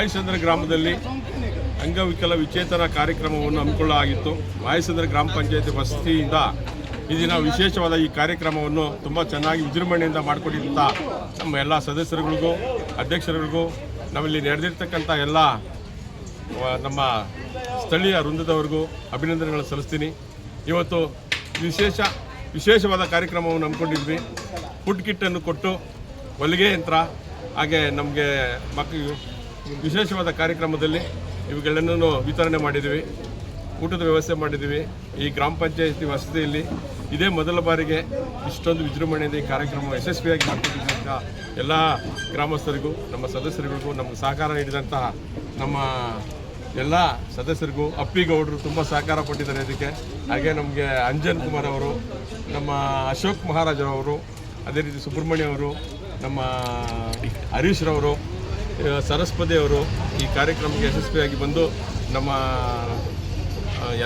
ಮಾಯಸಂದ್ರ ಗ್ರಾಮದಲ್ಲಿ ಅಂಗವಿಕಲ ವಿಚೇತನ ಕಾರ್ಯಕ್ರಮವನ್ನು ಹಮ್ಮಿಕೊಳ್ಳಲಾಗಿತ್ತು ಮಾಯಸಂದ್ರ ಗ್ರಾಮ ಪಂಚಾಯತಿ ವಸತಿಯಿಂದ ಈ ದಿನ ವಿಶೇಷವಾದ ಈ ಕಾರ್ಯಕ್ರಮವನ್ನು ತುಂಬ ಚೆನ್ನಾಗಿ ವಿಜೃಂಭಣೆಯಿಂದ ಮಾಡಿಕೊಂಡಿದ್ದಂಥ ನಮ್ಮ ಎಲ್ಲ ಸದಸ್ಯರುಗಳಿಗೂ, ಅಧ್ಯಕ್ಷರುಗಳಿಗೂ ನಮ್ಮಲ್ಲಿ ನಡೆದಿರ್ತಕ್ಕಂಥ ಎಲ್ಲ ನಮ್ಮ ಸ್ಥಳೀಯ ವೃಂದದವರೆಗೂ ಅಭಿನಂದನೆಗಳನ್ನು ಸಲ್ಲಿಸ್ತೀನಿ. ಇವತ್ತು ವಿಶೇಷ, ವಿಶೇಷವಾದ ಕಾರ್ಯಕ್ರಮವನ್ನು ಹಮ್ಮಿಕೊಂಡಿದ್ವಿ. ಫುಡ್ ಕಿಟ್ಟನ್ನು ಕೊಟ್ಟು ಹೊಲಿಗೆ ಯಂತ್ರ, ಹಾಗೆ ನಮಗೆ ಮಕ್ಕಳು ವಿಶೇಷವಾದ ಕಾರ್ಯಕ್ರಮದಲ್ಲಿ ಇವುಗಳನ್ನು ವಿತರಣೆ ಮಾಡಿದ್ದೀವಿ ಊಟದ ವ್ಯವಸ್ಥೆ ಮಾಡಿದ್ದೀವಿ ಈ ಗ್ರಾಮ ಪಂಚಾಯತಿ ವಸತಿಯಲ್ಲಿ ಇದೇ ಮೊದಲ ಬಾರಿಗೆ ಇಷ್ಟೊಂದು ವಿಜೃಂಭಣೆಯಿಂದ ಈ ಕಾರ್ಯಕ್ರಮ ಯಶಸ್ವಿಯಾಗಿ ಮಾಡಿಕೊಂಡಿದ್ದಂಥ ಎಲ್ಲ ಗ್ರಾಮಸ್ಥರಿಗೂ, ನಮ್ಮ ಸದಸ್ಯರುಗಳಿಗೂ ನಮ್ಗೆ ಸಹಕಾರ ನೀಡಿದಂತಹ ನಮ್ಮ ಎಲ್ಲ ಸದಸ್ಯರಿಗೂ ಅಪ್ಪಿಗೌಡರು ತುಂಬ ಸಹಕಾರ ಕೊಟ್ಟಿದ್ದಾರೆ ಇದಕ್ಕೆ. ಹಾಗೆ ನಮಗೆ ಅಂಜನ್ ಕುಮಾರ್ ಅವರು, ನಮ್ಮ ಅಶೋಕ್ ಮಹಾರಾಜರವರು, ಅದೇ ರೀತಿ ಸುಬ್ರಹ್ಮಣ್ಯ ಅವರು, ನಮ್ಮ ಹರೀಶ್ ಸರಸ್ವತಿ ಅವರು ಈ ಕಾರ್ಯಕ್ರಮಕ್ಕೆ ಯಶಸ್ವಿಯಾಗಿ ಬಂದು ನಮ್ಮ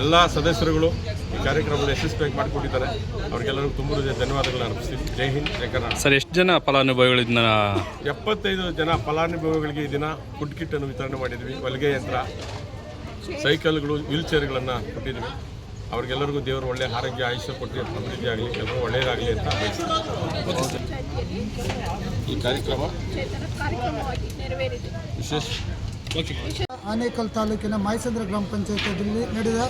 ಎಲ್ಲ ಸದಸ್ಯರುಗಳು ಈ ಕಾರ್ಯಕ್ರಮದ ಯಶಸ್ವಿಯಾಗಿ ಮಾಡಿಕೊಟ್ಟಿದ್ದಾರೆ. ಅವ್ರಿಗೆಲ್ಲರಿಗೂ ತುಂಬ ಹೃದಯ ಧನ್ಯವಾದಗಳನ್ನ ಅರ್ಪಿಸ್ತೀನಿ. ಜೈ ಹಿಂದ್ ಜೈ ಕರ್ನಾಟಕ. ಸರ್ ಎಷ್ಟು ಜನ ಫಲಾನುಭವಿಗಳಿದ್ದ ಎಪ್ಪತ್ತೈದು ಜನ ಫಲಾನುಭವಿಗಳಿಗೆ ಈ ದಿನ ಫುಡ್ ಕಿಟ್ ಅನ್ನು ವಿತರಣೆ ಮಾಡಿದ್ವಿ. ಹೊಲಿಗೆ ಯಂತ್ರ ಸೈಕಲ್ಗಳು ವೀಲ್ ಚೇರ್ಗಳನ್ನು ಕೊಟ್ಟಿದ್ವಿ. ಅವ್ರಿಗೆಲ್ಲರಿಗೂ ದೇವರು ಒಳ್ಳೆಯ ಆರೋಗ್ಯ, ಆಯುಷ್ಯ ಕೊಟ್ಟು ಅಭಿವೃದ್ಧಿ ಆಗಲಿ ಎಲ್ಲರೂ ಒಳ್ಳೆಯದಾಗಲಿ ಅಂತ ಈ ಕಾರ್ಯಕ್ರಮ ವಿಶೇಷ. ಆನೇಕಲ್ ತಾಲೂಕಿನ ಮಾಯಸಂದ್ರ ಗ್ರಾಮ ಪಂಚಾಯತಿಯಲ್ಲಿ ನಡೆದ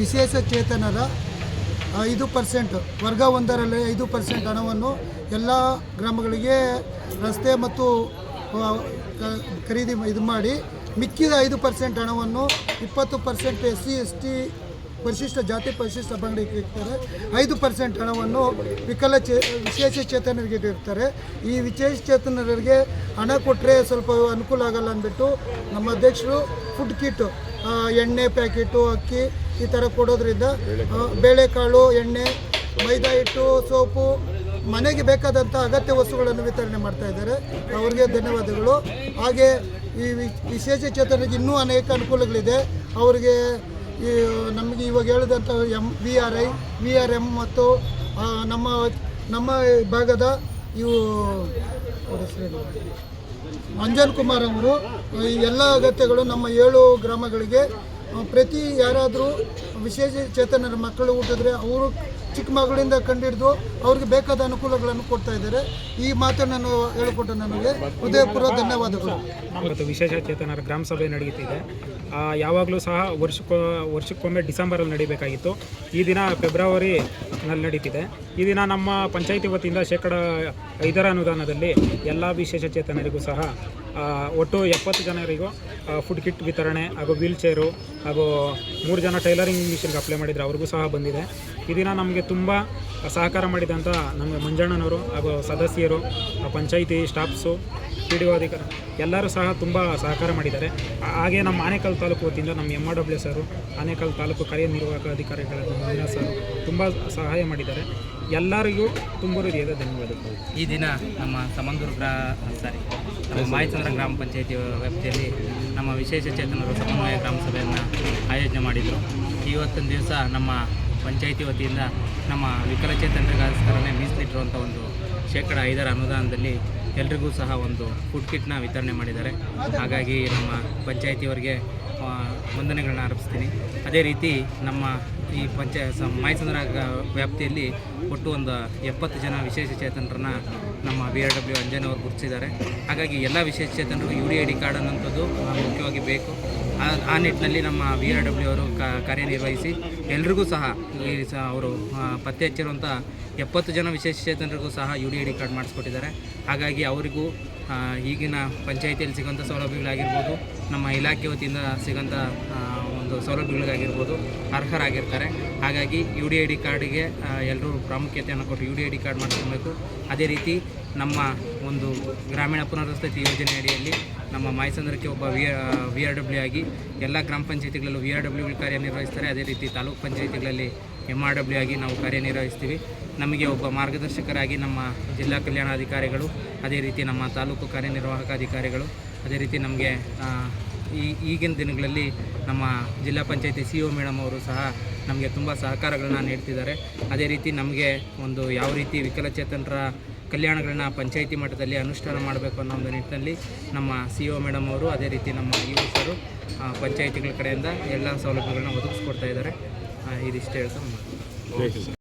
ವಿಶೇಷ ಚೇತನರ ಐದು ಪರ್ಸೆಂಟ್, ವರ್ಗ ಒಂದರಲ್ಲಿ ಐದು ಪರ್ಸೆಂಟ್ ಹಣವನ್ನು ಎಲ್ಲ ಗ್ರಾಮಗಳಿಗೆ ರಸ್ತೆ ಮತ್ತು ಖರೀದಿ ಇದು ಮಾಡಿ, ಮಿಕ್ಕಿದ ಐದು ಪರ್ಸೆಂಟ್ ಹಣವನ್ನು ಇಪ್ಪತ್ತು percent S C, S T ಪರಿಶಿಷ್ಟ ಜಾತಿ ಪರಿಶಿಷ್ಟ ಪಂಗಡಕ್ಕೆ ಇರ್ತಾರೆ ಐದು ಪರ್ಸೆಂಟ್ ಹಣವನ್ನು ವಿಕಲ ಚೇ, ವಿಶೇಷ ಚೇತನರಿಗೆ ಇರ್ತಾರೆ ಈ ವಿಶೇಷ ಚೇತನರಿಗೆ ಹಣ ಕೊಟ್ಟರೆ ಸ್ವಲ್ಪ ಅನುಕೂಲ ಆಗಲ್ಲ ಅಂದ್ಬಿಟ್ಟು ನಮ್ಮ ಅಧ್ಯಕ್ಷರು ಫುಡ್ ಕಿಟ್ ಎಣ್ಣೆ ಪ್ಯಾಕೆಟು, ಅಕ್ಕಿ ಈ ಥರ ಕೊಡೋದ್ರಿಂದ ಬೇಳೆಕಾಳು, ಎಣ್ಣೆ, ಮೈದಾ ಹಿಟ್ಟು, ಸೋಪು, ಮನೆಗೆ ಬೇಕಾದಂಥ ಅಗತ್ಯ ವಸ್ತುಗಳನ್ನು ವಿತರಣೆ ಮಾಡ್ತಾ ಇದ್ದಾರೆ. ಅವರಿಗೆ ಧನ್ಯವಾದಗಳು. ಹಾಗೆ ಈ ವಿಶೇಷ ಚೇತನರಿಗೆ ಇನ್ನೂ ಅನೇಕ ಅನುಕೂಲಗಳಿದೆ. ಅವರಿಗೆ ಈ, ನಮಗೆ ಇವಾಗ ಹೇಳಿದಂಥ M V R I V R M ಮತ್ತು ನಮ್ಮ ನಮ್ಮ ಭಾಗದ ಇವು? ಅಂಜನ್ ಕುಮಾರ್ ಅವರು, ಈ ಎಲ್ಲ ಅಗತ್ಯಗಳು ನಮ್ಮ ಏಳು ಗ್ರಾಮಗಳಿಗೆ ಪ್ರತಿ ಯಾರಾದರೂ ವಿಶೇಷ ಚೇತನರ ಮಕ್ಕಳು ಹುಟ್ಟಿದ್ರೆ ಅವರು ಚಿಕ್ಕ ಮಗಳಿಂದ ಕಂಡಿಡಿದು ಅವ್ರಿಗೆ ಬೇಕಾದ ಅನುಕೂಲಗಳನ್ನು ಕೊಡ್ತಾ ಇದ್ದಾರೆ. ಈ ಮಾತನ್ನು ಹೇಳಿಕೊಟ್ಟು ನನಗೆ ಹೃದಯಪೂರ್ವ ಧನ್ಯವಾದಗಳು. ಇವತ್ತು ವಿಶೇಷ ಚೇತನರ ಗ್ರಾಮ ಸಭೆ ನಡೆಯುತ್ತಿದೆ. ಯಾವಾಗಲೂ ಸಹ ವರ್ಷಕ್ಕೊ, ವರ್ಷಕ್ಕೊಮ್ಮೆ ಡಿಸೆಂಬರಲ್ಲಿ ನಡೀಬೇಕಾಗಿತ್ತು. ಈ ದಿನ ಫೆಬ್ರವರಿನಲ್ಲಿ ನಡೀತಿದೆ. ಈ ದಿನ ನಮ್ಮ ಪಂಚಾಯಿತಿ ವತಿಯಿಂದ ಶೇಕಡ ಐದರ ಅನುದಾನದಲ್ಲಿ ಎಲ್ಲ ವಿಶೇಷ ಚೇತನರಿಗೂ ಸಹ ಒಟ್ಟು ಎಪ್ಪತ್ತು ಜನರಿಗೂ ಫುಡ್ ಕಿಟ್ ವಿತರಣೆ ಹಾಗೂ ವೀಲ್ ಚೇರು ಹಾಗೂ ಮೂರು ಜನ ಟೈಲರಿಂಗ್ ಮಿಷನ್ಗೆ ಅಪ್ಲೈ ಮಾಡಿದರೆ ಅವ್ರಿಗೂ ಸಹ ಬಂದಿದೆ. ಈ ದಿನ ನಮಗೆ ತುಂಬ ಸಹಕಾರ ಮಾಡಿದಂಥ ನಮ್ಮ ಮಂಜಣ್ಣನವರು ಹಾಗೂ ಸದಸ್ಯರು panchayat staffs, P D O ಅಧಿಕಾರಿ ಎಲ್ಲರೂ ಸಹ ತುಂಬ ಸಹಕಾರ ಮಾಡಿದ್ದಾರೆ. ಹಾಗೆ ನಮ್ಮ ಆನೇಕಲ್ ತಾಲೂಕು ವತಿಯಿಂದ ನಮ್ಮ ಎಂ ಆರ್ ಡಬ್ಲ್ಯೂ ಸರು, ಆನೇಕಲ್ ತಾಲೂಕು ಕಾರ್ಯನಿರ್ವಾಹಕ ಅಧಿಕಾರಿಗಳಾದ ಮಂಜುನಾಥ್ ಸರ್ ತುಂಬ ಸಹಾಯ ಮಾಡಿದ್ದಾರೆ. ಎಲ್ಲರಿಗೂ ತುಂಬ ಹೃದಯದ ಧನ್ಯವಾದಗಳು. ಈ ದಿನ ನಮ್ಮ ಸಮಂದೂರು ಗ್ರಾ ಸಾರಿ ನಮ್ಮ ಮಾಯಚಂದ್ರ ಗ್ರಾಮ ಪಂಚಾಯಿತಿ ವ್ಯಾಪ್ತಿಯಲ್ಲಿ ನಮ್ಮ ವಿಶೇಷ ಚೇತನರು ಸಮನ್ವಯ ಗ್ರಾಮ ಸಭೆಯನ್ನು ಆಯೋಜನೆ ಮಾಡಿದರು. ಇವತ್ತಿನ ದಿವಸ ನಮ್ಮ ಪಂಚಾಯಿತಿ ವತಿಯಿಂದ ನಮ್ಮ ವಿಕಲಚೇತನರಿಗೋಸ್ಕರನೇ ಮೀಸಲಿಟ್ಟಿರುವಂಥ ಒಂದು ಶೇಕಡ ಐದರ ಅನುದಾನದಲ್ಲಿ ಎಲ್ರಿಗೂ ಸಹ ಒಂದು ಫುಡ್ ಕಿಟ್ನ ವಿತರಣೆ ಮಾಡಿದ್ದಾರೆ. ಹಾಗಾಗಿ ನಮ್ಮ ಪಂಚಾಯಿತಿಯವರಿಗೆ ವಂದನೆಗಳನ್ನ ಅರ್ಪಿಸ್ತೀನಿ. ಅದೇ ರೀತಿ ನಮ್ಮ ಈ ಪಂಚಾಯತ್ ಮೈಸೂರ ವ್ಯಾಪ್ತಿಯಲ್ಲಿ ಒಟ್ಟು ಒಂದು ಎಪ್ಪತ್ತು ಜನ ವಿಶೇಷ ಚೇತನರನ್ನ ನಮ್ಮ ಬಿ ಆರ್ ಡಬ್ಲ್ಯೂ ಅಂಜನವರು ಗುರುತಿಸಿದ್ದಾರೆ. ಹಾಗಾಗಿ ಎಲ್ಲ ವಿಶೇಷ ಚೇತನರು U D I D card ಅನ್ನೋಂಥದ್ದು ಮುಖ್ಯವಾಗಿ ಬೇಕು. ಆ- ನಿಟ್ಟಿನಲ್ಲಿ ನಮ್ಮ ಬಿ ಆರ್ ಡಬ್ಲ್ಯೂ ಅವರು ಕಾರ್ಯನಿರ್ವಹಿಸಿ ಎಲ್ರಿಗೂ ಸಹ ಈ ಸಹ ಅವರು ಪತ್ತೆ ಹಚ್ಚಿರುವಂಥ ಎಪ್ಪತ್ತು ಜನ ವಿಶೇಷ ಚೇತನರಿಗೂ ಸಹ U D I D card ಮಾಡಿಸ್ಕೊಟ್ಟಿದ್ದಾರೆ. ಹಾಗಾಗಿ ಅವರಿಗೂ ಈಗಿನ ಪಂಚಾಯಿತಿಯಲ್ಲಿ ಸಿಗೋಂಥ ಸೌಲಭ್ಯಗಳಾಗಿರ್ಬೋದು, ನಮ್ಮ ಇಲಾಖೆ ವತಿಯಿಂದ ಸಿಗೋಂಥ ಒಂದು ಸೌಲಭ್ಯಗಳಿಗಾಗಿರ್ಬೋದು ಅರ್ಹರಾಗಿರ್ತಾರೆ. ಹಾಗಾಗಿ ಯು ಡಿ ಐ ಡಿ ಕಾರ್ಡಿಗೆ ಎಲ್ಲರೂ ಪ್ರಾಮುಖ್ಯತೆಯನ್ನು ಕೊಟ್ಟು U D I D card ಮಾಡಿಸ್ಕೊಬೇಕು ಅದೇ ರೀತಿ ನಮ್ಮ ಒಂದು ಗ್ರಾಮೀಣ ಪುನರ್ವಸತಿ ಯೋಜನೆ ಅಡಿಯಲ್ಲಿ ನಮ್ಮ ಮಾಯಸಂದ್ರಕ್ಕೆ ಒಬ್ಬ ವಿ ವಿ ಆರ್ ಡಬ್ಲ್ಯೂ ಆಗಿ ಎಲ್ಲ ಗ್ರಾಮ ಪಂಚಾಯತಿಗಳಲ್ಲೂ ವಿ ಆರ್ ಡಬ್ಲ್ಯೂಗಳು ಕಾರ್ಯನಿರ್ವಹಿಸ್ತಾರೆ. ಅದೇ ರೀತಿ ತಾಲೂಕು ಪಂಚಾಯತಿಗಳಲ್ಲಿ ಎಂ ಆರ್ ಡಬ್ಲ್ಯೂ ಆಗಿ ನಾವು ಕಾರ್ಯನಿರ್ವಹಿಸ್ತೀವಿ. ನಮಗೆ ಒಬ್ಬ ಮಾರ್ಗದರ್ಶಕರಾಗಿ ನಮ್ಮ ಜಿಲ್ಲಾ ಕಲ್ಯಾಣಾಧಿಕಾರಿಗಳು, ಅದೇ ರೀತಿ ನಮ್ಮ ತಾಲೂಕು ಕಾರ್ಯನಿರ್ವಾಹಕ ಅಧಿಕಾರಿಗಳು, ಅದೇ ರೀತಿ ನಮಗೆ ಈ ಈಗಿನ ದಿನಗಳಲ್ಲಿ ನಮ್ಮ ಜಿಲ್ಲಾ ಪಂಚಾಯತಿ ಸಿ ಒ ಮೇಡಮ್ ಅವರು ಸಹ ನಮಗೆ ತುಂಬ ಸಹಕಾರಗಳನ್ನ ನೀಡ್ತಿದ್ದಾರೆ. ಅದೇ ರೀತಿ ನಮಗೆ ಒಂದು ಯಾವ ರೀತಿ ವಿಕಲಚೇತನರ ಕಲ್ಯಾಣಗಳನ್ನ ಪಂಚಾಯಿತಿ ಮಟ್ಟದಲ್ಲಿ ಅನುಷ್ಠಾನ ಮಾಡಬೇಕು ಅನ್ನೋ ಒಂದು ನಿಟ್ಟಿನಲ್ಲಿ ನಮ್ಮ ಸಿ ಒ ಮೇಡಮ್ ಅವರು, ಅದೇ ರೀತಿ ನಮ್ಮ ಯುವಕರು ಪಂಚಾಯಿತಿಗಳ ಕಡೆಯಿಂದ ಎಲ್ಲ ಸೌಲಭ್ಯಗಳನ್ನ ಒದಗಿಸ್ಕೊಡ್ತಾ ಇದ್ದಾರೆ. ಇದಿಷ್ಟು ಹೇಳ್ತಾ